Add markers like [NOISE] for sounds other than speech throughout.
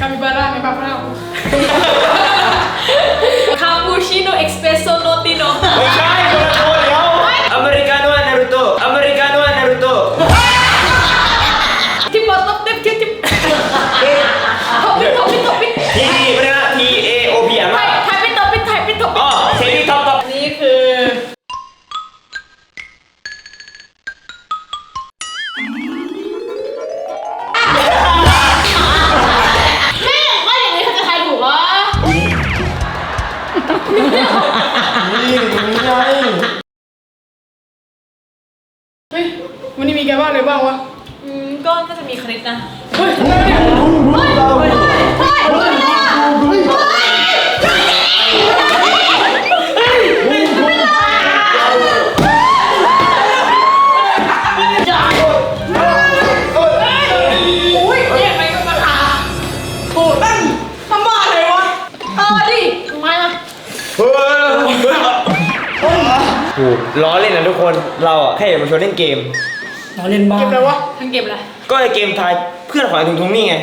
Capibara, me papai [LAUGHS] น่าจะมีคณิตนะเฮ้ยทำไมเนี่ยอุ้ยเนี่ยไปก็มาถามโอ้ตั้งทำบ้าอะไรวะ เออดิทำไมล่ะเฮ้โอ้ล้อเล่นนะทุกคน เราอะแค่อยากมาชวนเล่นเกม เราเล่นบ้าเก็บอะไรวะทั้งเกมอะไรก็ไอเกมทายเพื่อนของไอ้ทุงทุงนี่ไง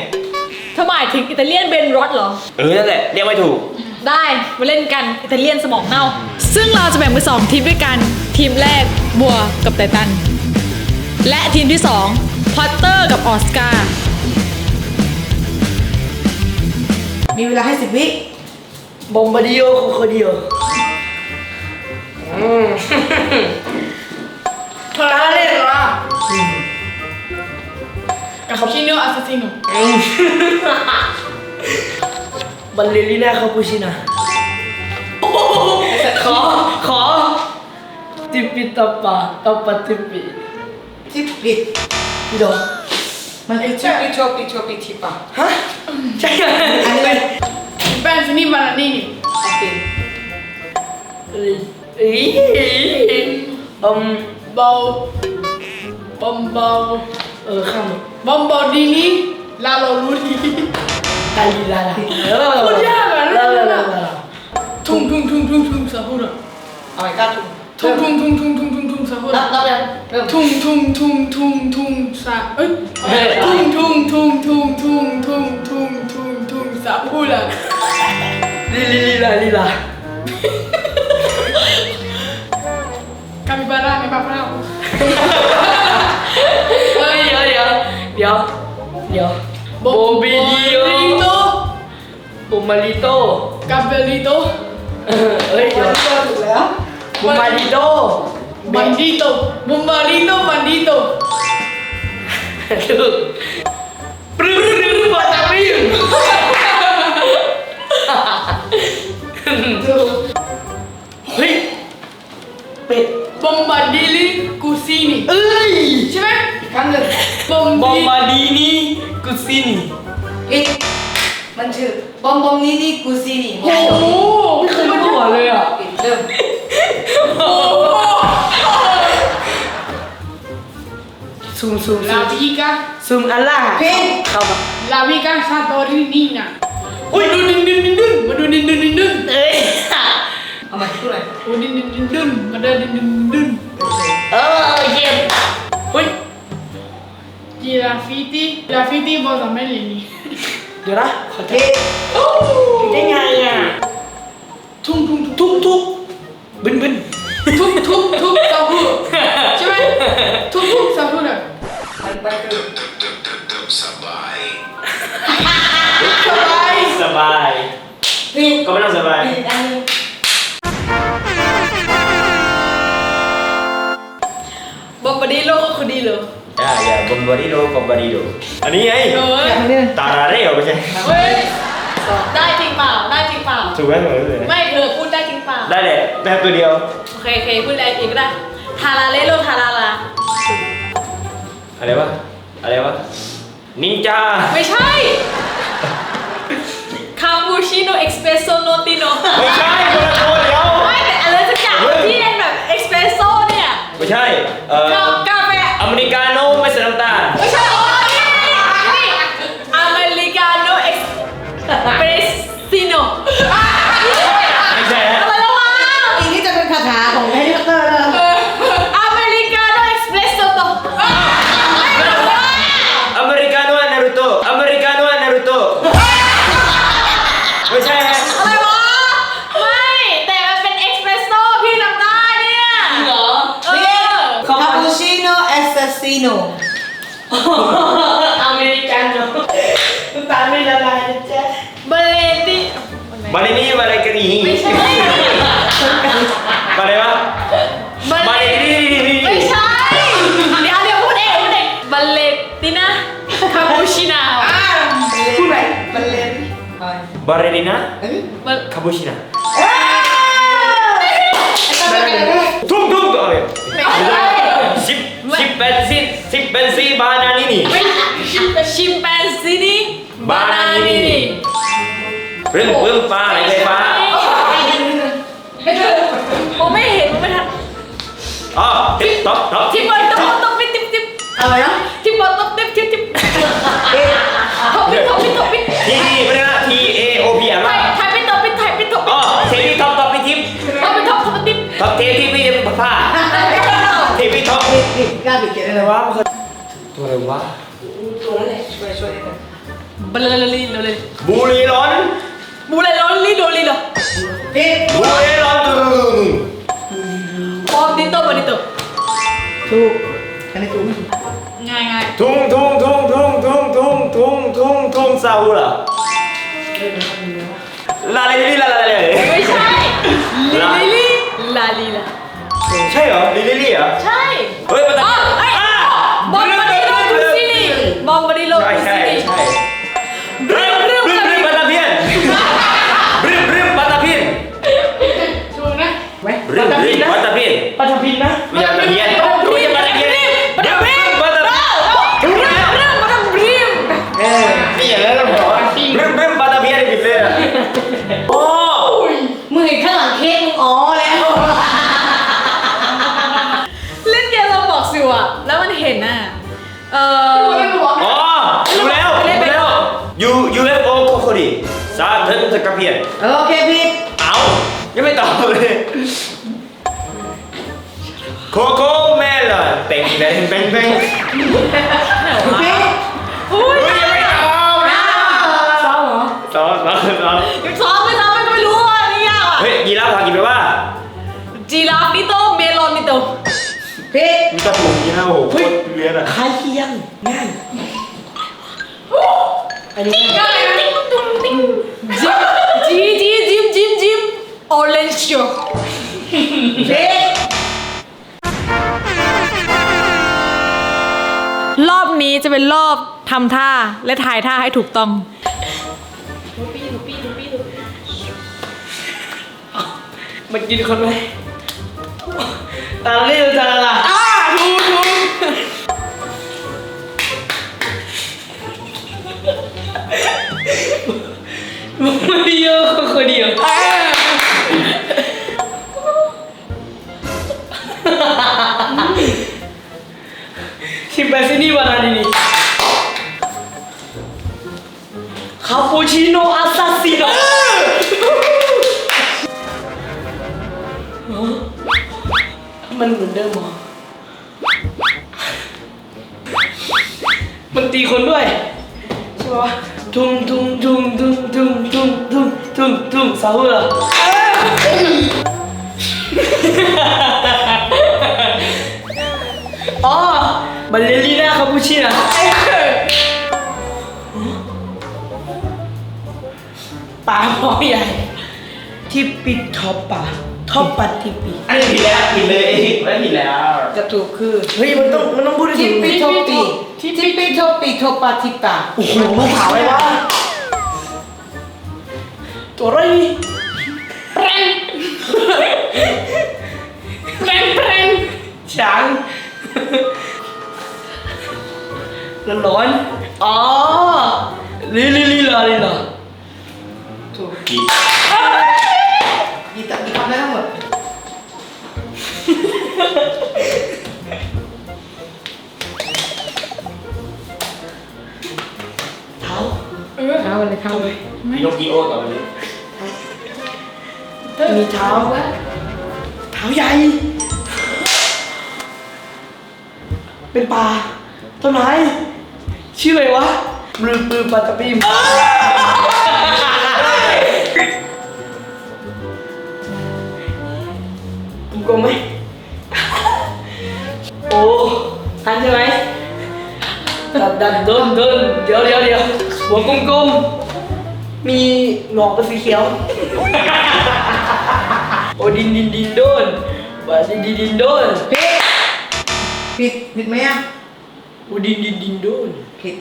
ถ้าหมายถึงอิตาเลียนเบนรอดเหรอ เออนั่นแหละเรียกไม่ถูก ได้มาเล่นกันอิตาเลียนสมองเน่า ซึ่งเราจะแบ่งเป็นสองทีมด้วยกัน ทีมแรกบัวกับไตตัน และทีมที่สองพอตเตอร์กับออสการ์ มีเวลาให้สิบวิบอมบาดิโอโคโคดิโอเธอเล่นเหรอ กับชิโนอาซาซิโนบัลเลริน่าคาปูชิน่าขอ ขอ ติปิตาปาตาปาติปิติปิพี่ดอกมันคือชื่อปิโชปิโชปิทิปะฮะใช่ไหมอันนี้เลยแป้งฟินี่บานานี่นี่โอเคเอ้ยเอ้ยอืมเบา บอมเบาเออข้ามบอมเบาดีนี่ลาโลลูดีลาลีลาลาเออโคตรยากอะลาลาลาลาทุ่งทุ่งทุ่งทุ่งทุ่งสาฮูระเอาไปก้าทุ่มทุ่งทุ่งทุ่งทุ่งทุ่งทุ่งทุ่งสาฮูรัระบรับยังเริ่มทุ่งทุ่งทุ่งทุ่งทุ่งสาเอ้ยทุ่งทุ่งทุ่งทุ่งทุ่งทุ่งทุ่งทุ่งทุ่งสาฮูระลีลีลีลาลีลาคา Yo. Yo. Bombilio. Bumalito. Kabelito. Uy, [LAUGHS] yo. Bumalito. Bandito. Bumalito, bandito. Aduh. Prrrr, batapin. Hei. Bombadili Cusini. Ei! Cine? ครั้งหนึ่งบอมบอมดีนี่กุซินี่ อีมันชื่อบอมบอมนี่นี่กูซีนี่โอ้โหไม่เคยมาก่อนเลยอะเริ่มซูมซูมซูลามวิกาซูมอัลล่าเพนเข้ามาลาวิกาซาโตรินีน่ะอุ้ยดูดินดินดินนมาดูดินดินดินนเอ้ยเอามาพูดหน่อยโอ้นดินดินดินมาดูนดินดินดิน ฟิตี้ลาฟิตี้บอสไม่เลนี่เดี๋ยวนะขอเทผิดได้ไงอะทุ่งทุ่งทุกทุกบึนบึนทุกทุกทุกซาฮูใช่ไหมทุกทุกซาฮูน่ะมันไปคือสบายสบายผิดก็ไม่ต้องสบายผิดอันนึงบอมบาดิโลก็คือดีเลย อ่าอย่าบอมบาดิโดบอมบาดิโดอันนี้ไงเฮ้ยตาราเร่ไม่ใช่เฮ้ยได้จริงเปล่าได้จริงเปล่าถูกไหมถูกไหมถูกไหมไม่เธอพูดได้จริงเปล่าได้แหละแบบตัวเดียวโอเคโอเคพูดอะไรอีกก็ได้ทาราเลโลทาราลาอะไรวะอะไรวะนินจาไม่ใช่คาปูชิโนเอ็กซ์เพรสโซโนติโนไม่ใช่คนละตัวเดียวไม่แต่อะไรสักอย่างที่เป็นแบบเอ็กซ์เพรสโซเนี่ยไม่ใช่เอ่อกาแฟอ บาเลนี่บาเลกรีไม่ใช่บาเลวะบาเลนี่ไม่ใช่เดี๋ยวเดี๋ยวพูดเองพูดเองบัลเลติน่าคาปูชิน่าพูดไปมันเล่นอะไรบาเลนินะเอ้ยบัลคาปูชิน่าได้ได้ได้ทุ่มทุ่มตัวเลยไม่ใช่สิบสิบเป็นสิสิบเป็นสิบานานินี่ไม่ชิมแปนซินีบานานินี่ เรื่องเรื่องฟ้าอะไรไฟฟ้าผมไม่เห็นผมไม่ทันอ๋อติ๊บต๊อกต๊อกที่บอลต้องต้องปิดติ๊บติ๊บอะไรนะที่บอลต้องติ๊บติ๊บติ๊บทบปิดทบปิดทบปิดทีดีไม่ได้นะ T A O P อะไทว่ายไทยปิดทบปิดไทยปิดทบปิอ๋ดอเทพีท็อปท็อปพี่ทิปทบปิดทบทบปิดท็อปเทพีพี่จะผ้าเทพีท็อปนี่นี่กล้าปิดเกมอะไรวะตัวอะไรวะตัวนั้นแหละช่วยช่วยกันบัลลลีโดเลบุรีร้อนบูเลโดลีโดลีโดพี่บุรีร้อน ตึงปอมดิโตบดิโตถูกอันนี้ถูกง่ายง่ายทุ่งทุ่งทุ่งทุ่งทุ่งทุ่งทุ่งทุ่งทุ่งซาอุล่ะลาเลลี่ลาลาเลไม่ใช่ ลิลิลีลาลีลา ใช่เหรอลิลี่เหรอใช่ เฮ้ยมาอ๋ตั้องไอ้ เพียนโอเคพี่เอายังไม่ตอบเลยโคโค่แม่ล่ะเต็งเต็งเต็งเต็งพี่อุ้ยเฮ้ยยังไม่ตอบนะซ้อมเหรอตอบตอบตอบยังซ้อมไม่ซ้อมไม่ไม่รู้อะนี่ยากอะเฮ้ยยีราฟพากินไปว่าจีราฟนิโตเมลอนนิโตพี่มีกระปุกยีราฟโอ้โหโคตรเวียนอะคล้ายเคียงง่ายอันนี้ง่ายนะจิมจิมจิมจิมจิม ออเรนจ์พี่รอบนี้จะเป็นรอบทำท่าและถ่ายท่าให้ถูกต้อง มันกินคนไหมตาเลี้ยวตาละอ่าถูกถูกมึงไม่เยอะคนเดียว ชิมแปซินี่วานาดินีคาปูชิโน่อาซาซิโน่มันเหมือนเดิมเหรอ มันตีคนด้วย ใช่ปะทุ่งทุ่งทุ่งทุ่งทุ่งทุ่งทุ่งทุ่งทุ่งซาฮูเหรออ๋อ น่าคาปูชิน่ะปลาหม้อใหญ่ที่ปิดท็อปปะท็อปปะที่ปิดอันนี้ผิดแล้วผิดเลยไม่ผิดแล้ว จะถูกคือเฮ้ยมันต้องมันต้องพูดให้ทิถูปกปิโทปีทิปปิโทปีโทปาทิตาโอ้โหมาถามอะไรวะตัวอะไรแปรงแปรงแปรงช้าง ร้อนๆอ๋อลิลิลิลาลิลาถูกผิดกี่ตักี่คำได้ทั้งหมดเท้าเออเท้าเลยเท้าเลยมีโนกิโอต่อไปนี้มีเท้าเท้าใหญ่ เป็นปลาต้นไม้ ชื่ออะไรวะบลือบือปาตะบีมกลมๆไหมโอ้ทันใช่ไหมดันดันเดินเดินเดี๋ยวเดี๋ยวเดี๋ยวหัวกลมๆ มีหงอกเป็นสีเขียว โอ้ดินดินดินโดนบาดินดินดินโดนผิดผิดไหมอะ โอดินดินดินโดนผิด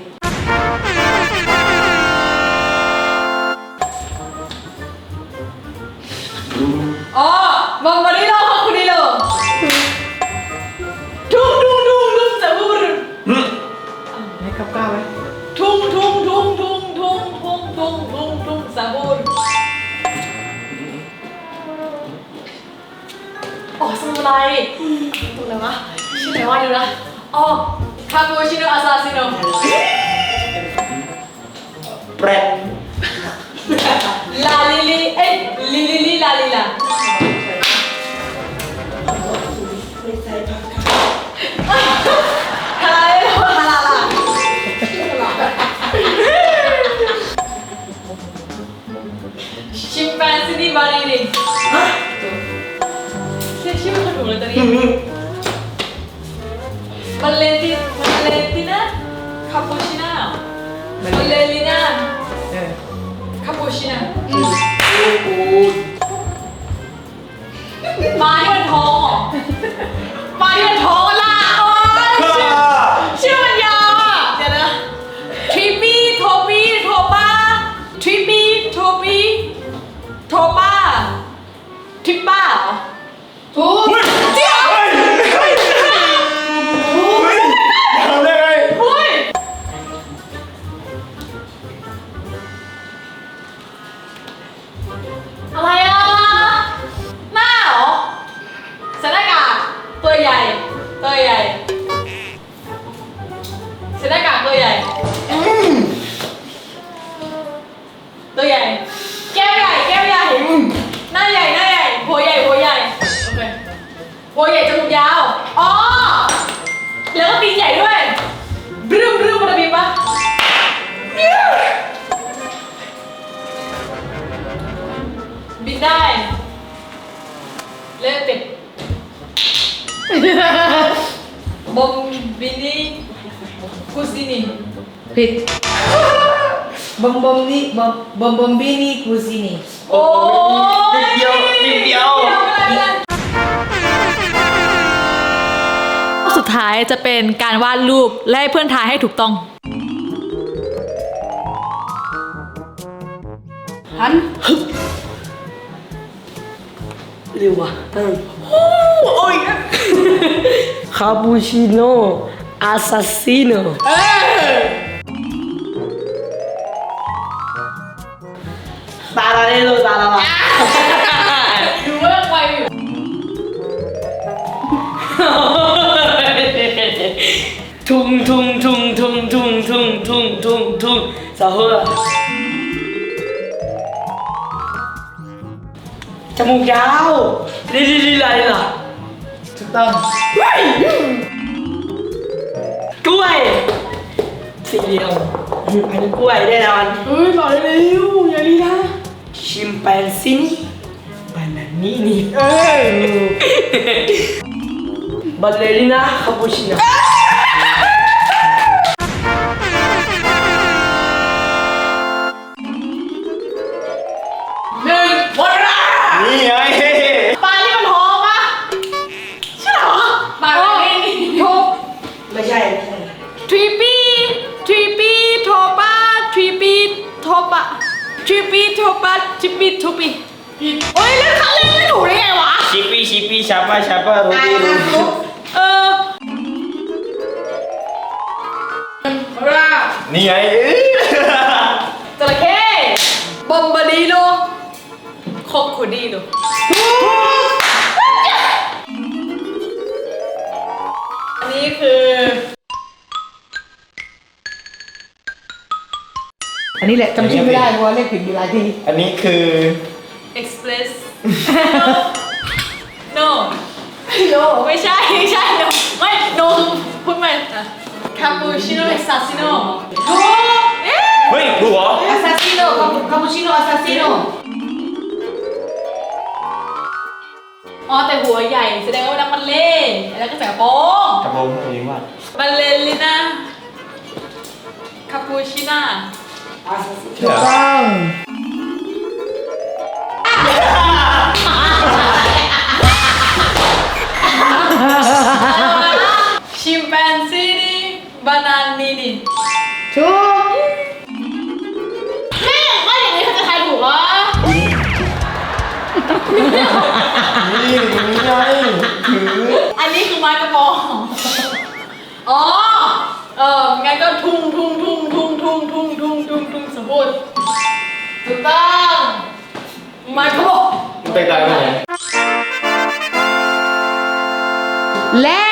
อ๋อบัมบาริโลขอบคุณดิโลทุ่งทุ่งทุ่งทุ่งสะบูรให้กับก้าวไว้ทุ่งทุ่งทุ่งทุ่งทุ่งทุ่งทุ่งทุ่งทุ่งสะบูรอ๋อสมุไรตรงไหนวะชื่ออะไรวะเดี๋ยวนะอ๋อ Cappuccino Assassino. Rap. La Lili, eh, Lili Lili Lila. Hayır. Şimpansi di Bali ini. Siapa yang mulai tadi? คาปูชิน่าบัลเลลิน่าเออคาปูชิน่ บินได้ เล่นเป็ดบอมบินี่กุซินี่ผิดบอมบอมนี่บอมบอมบอมบินี่คูซินี่โอ้ยนิดเดียวนิดเดียวสุดท้ายจะเป็นการวาดรูปและให้เพื่อนทายให้ถูกต้อง หัน เร็วว่ะท่านโอ้ยคาปูชิโน่อาซาซิโนตาลาเลโลตาลาลาดูเรื่องไวอยู่ทุ่งทุ่งทุ่งทุ่งทุ่งทุ่งทุ่งทุ่งทุ่งสาหัว จมูกยาวลิลิลิลาลิลาถูกต้องกล้วย สีเหลี่ยมอันนี้กล้วยแน่นอนเฮ้ยบอกเร็วอย่าลีลาชิมแปนซินี่บานานี่นี่เอ้ยบัลเลริน่าคาปูชิโน่ ปปี้โทป้าทริปปี้ทูปี้โอ้ยเล่นเขาเล่นไม่ถูกได้ไงวะ ชิปปี้ชิปปี้ชาป้าชาป้าโรตายตี้โรนะตี้ทุกเออรานี่ไงจระเข้บอมบาดีโลคอโคดีโล อันนี้แหละจำชื่อไม่ได้เพราะว่าเรียกผิดอยู่หลายทีอันนี้คือ express no no ไม่ใช่ไม่ใช่ no ไม่ no คือพูดใหม่คาปูชิโน่เอสซาซิโน่ถูกเอ๊ะ เฮ้ยรู้เหรออาซาซิโนคาปูชิโนอาซาซิโนอ๋อแต่หัวใหญ่แสดงว่านักมันเล่นแล้วก็ใส่กระโปรงกระโปรงเองว่าบัลเลลิน่าคาปูชิน่า 맛있어. 빵! พูดถูกต้องมาครับผม มันแตกต่างกันยังและ